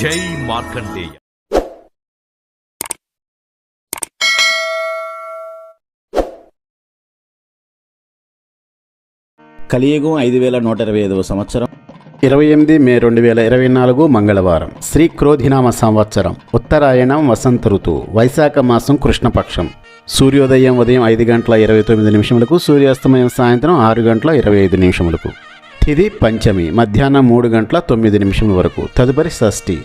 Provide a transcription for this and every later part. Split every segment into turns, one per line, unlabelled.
జై మార్కండేయ.
కలియుగం ఐదు వేల నూట ఇరవై ఐదవ సంవత్సరం. ఇరవై ఎనిమిది మే రెండు వేల ఇరవై నాలుగు మంగళవారం. శ్రీ క్రోధినామ సంవత్సరం. ఉత్తరాయణం వసంత ఋతువు వైశాఖ మాసం కృష్ణపక్షం. సూర్యోదయం ఉదయం ఐదు గంటల ఇరవై తొమ్మిది నిమిషములకు సూర్యాస్తమయం సాయంత్రం ఆరు గంటల ఇరవై ఐదు నిమిషములకు. ఇది పంచమి మధ్యాహ్నం మూడు గంటల తొమ్మిది నిమిషముల వరకు. తదుపరి షష్ఠి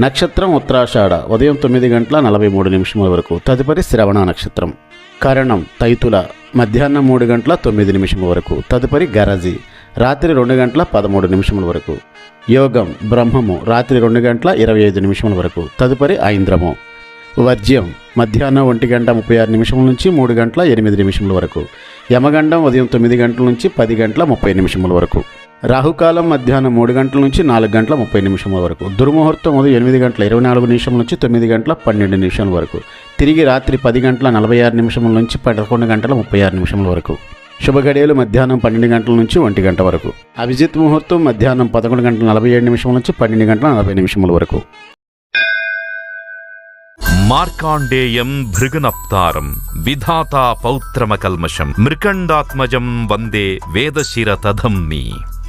నక్షత్రం ఉత్తరాషాఢ ఉదయం తొమ్మిది గంటల నలభై మూడు నిమిషముల వరకు. తదుపరి శ్రవణ నక్షత్రం. కరణం తైతుల మధ్యాహ్నం మూడు గంటల తొమ్మిది నిమిషముల వరకు. తదుపరి గరజి రాత్రి రెండు గంటల పదమూడు నిమిషముల వరకు. యోగం బ్రహ్మము రాత్రి రెండు గంటల ఇరవై ఐదు నిమిషముల వరకు. తదుపరి ఐంద్రము. వర్జ్యం మధ్యాహ్నం ఒంటి గంట ముప్పై ఆరు నిమిషముల నుంచి మూడు గంటల ఎనిమిది నిమిషముల వరకు. యమగండం ఉదయం తొమ్మిది గంటల నుంచి పది గంటల ముప్పై నిమిషముల వరకు. రాహుకాలం మధ్యాహ్నం మూడు గంటల నుంచి నాలుగు గంటల ముప్పై నిమిషముల వరకు. దుర్ముహూర్తం ఉదయం ఎనిమిది గంటల ఇరవై నాలుగు నిమిషం నుంచి తొమ్మిది గంటల పన్నెండు నిమిషాల వరకు. తిరిగి రాత్రి పది గంటల నలభై ఆరు నిమిషముల నుంచి పదకొండు గంటల ముప్పై ఆరు నిమిషముల వరకు. శుభగడియలు మధ్యాహ్నం పన్నెండు గంటల నుంచి ఒంటి గంట వరకు. అభిజిత్ ముహూర్తం మధ్యాహ్నం పదకొండు గంటల నలభై ఏడు నిమిషం నుంచి పన్నెండు గంటల నలభై నిమిషముల వరకు.
మార్కాండేయం భృగునప్తారం విధాతా పౌత్రమకల్మషం మృకండాత్మజం వందే వేదశిర తధంమి